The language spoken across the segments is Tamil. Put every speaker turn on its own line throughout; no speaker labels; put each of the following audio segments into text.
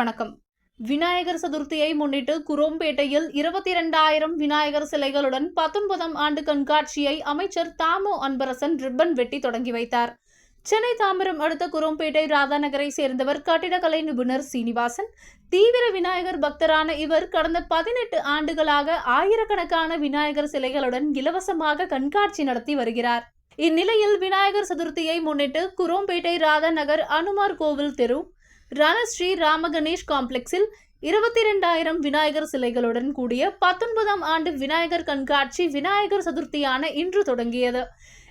வணக்கம். விநாயகர் சதுர்த்தியை முன்னிட்டு குரோம்பேட்டையில் இருபத்தி இரண்டாயிரம் விநாயகர் சிலைகளுடன் பத்தொன்பதாம் ஆண்டு கண்காட்சியை அமைச்சர் தாமோ அன்பரசன் ரிப்பன் வெட்டி தொடங்கி வைத்தார். சென்னை தாம்பரம் அடுத்த குரோம்பேட்டை ராதாநகரை சேர்ந்தவர் கட்டிடக்கலை நிபுணர் சீனிவாசன் தீவிர விநாயகர் பக்தரான இவர் கடந்த பதினெட்டு ஆண்டுகளாக ஆயிரக்கணக்கான விநாயகர் சிலைகளுடன் இலவசமாக கண்காட்சி நடத்தி வருகிறார். இந்நிலையில் விநாயகர் சதுர்த்தியை முன்னிட்டு குரோம்பேட்டை ராதாநகர் அனுமார் கோவில் தெரு ரணஸ்ரீ ராமகணேஷ் காம்ப்ளெக்ஸில் இருபத்தி இரண்டாயிரம் விநாயகர் சிலைகளுடன் கூடிய பத்தொன்பதாம் ஆண்டு விநாயகர் கண்காட்சி விநாயகர் சதுர்த்தியான இன்று தொடங்கியது.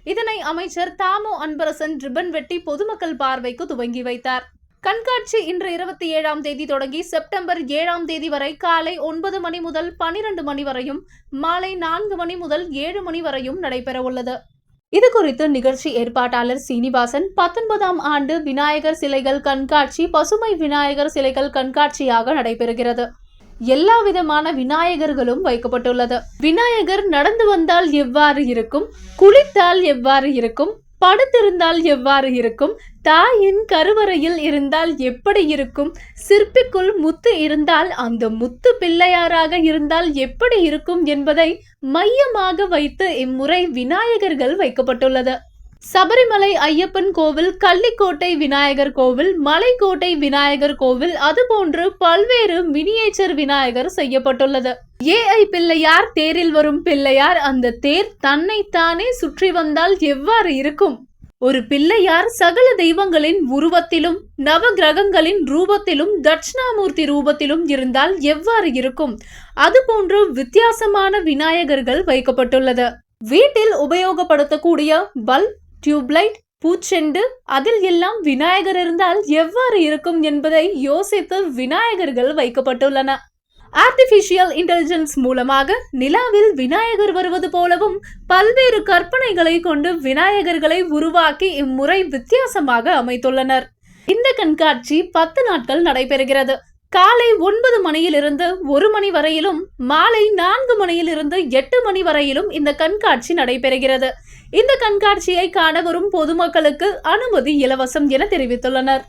இதனை அமைச்சர் தாமோ அன்பரசன் ரிப்பன் வெட்டி பொதுமக்கள் பார்வைக்கு துவங்கி வைத்தார். கண்காட்சி இன்று இருபத்தி ஏழாம் தேதி தொடங்கி செப்டம்பர் ஏழாம் தேதி வரை காலை ஒன்பது மணி முதல் பனிரெண்டு மணி வரையும் மாலை நான்கு மணி முதல் ஏழு மணி வரையும் நடைபெறவுள்ளது. இது குறித்து நிகழ்ச்சி ஏற்பாட்டாளர் சீனிவாசன் பத்தொன்பதாம் ஆண்டு விநாயகர் சிலைகள் கண்காட்சி பசுமை விநாயகர் சிலைகள் கண்காட்சியாக நடைபெறுகிறது. எல்லா விதமான விநாயகர்களும் வைக்கப்பட்டுள்ளது. விநாயகர் நடந்து வந்தால் எவ்வாறு இருக்கும்? குளித்தால் எவ்வாறு இருக்கும்? படுத்திருந்தால் எவ்வாறு இருக்கும்? தாயின் கருவறையில் இருந்தால் எப்படி இருக்கும்? சிற்பிக்குள் முத்து இருந்தால் அந்த முத்து பிள்ளையாராக இருந்தால் எப்படி இருக்கும் என்பதை மையமாக வைத்து இம்முறை விநாயகர்கள் வைக்கப்பட்டுள்ளது. சபரிமலை ஐயப்பன் கோவில் கள்ளிக்கோட்டை விநாயகர் கோவில் மலைக்கோட்டை விநாயகர் கோவில் அதுபோன்று பல்வேறு மினியேச்சர் விநாயகர் செய்யப்பட்டுள்ளது. ஏஐ பிள்ளையார் தேரில் வரும் பிள்ளையார் அந்த தேர் தன்னைத்தானே சுற்றி வந்தால் எவ்வாறு இருக்கும்? ஒரு பிள்ளையார் சகல தெய்வங்களின் உருவத்திலும் நவ கிரகங்களின் ரூபத்திலும் தட்சிணாமூர்த்தி ரூபத்திலும் இருந்தால் எவ்வாறு இருக்கும்? அதுபோன்று வித்தியாசமான விநாயகர்கள் வைக்கப்பட்டுள்ளது. வீட்டில் உபயோகப்படுத்தக்கூடிய பல்ப் டியூப்லைட் பூச்செண்டு அதில் எல்லாம் விநாயகர் இருந்தால் எவ்வாறு இருக்கும் என்பதை யோசித்து விநாயகர்கள் வைக்கப்பட்டுள்ளன. ஆர்டிபிஷியல் இன்டெலிஜென்ஸ் மூலமாக நிலாவில் விநாயகர் வருவது போலவும் பல்வேறு கற்பனைகளை கொண்டு விநாயகர்களை உருவாக்கி இம்முறை வித்தியாசமாக அமைத்துள்ளனர். இந்த கண்காட்சி பத்து நாட்கள் நடைபெறுகிறது. காலை ஒன்பது மணியிலிருந்து ஒரு மணி வரையிலும் மாலை நான்கு மணியிலிருந்து எட்டு மணி வரையிலும் இந்த கண்காட்சி நடைபெறுகிறது. இந்த கண்காட்சியை காண வரும் பொதுமக்களுக்கு அனுமதி இலவசம் என தெரிவித்துள்ளனர்.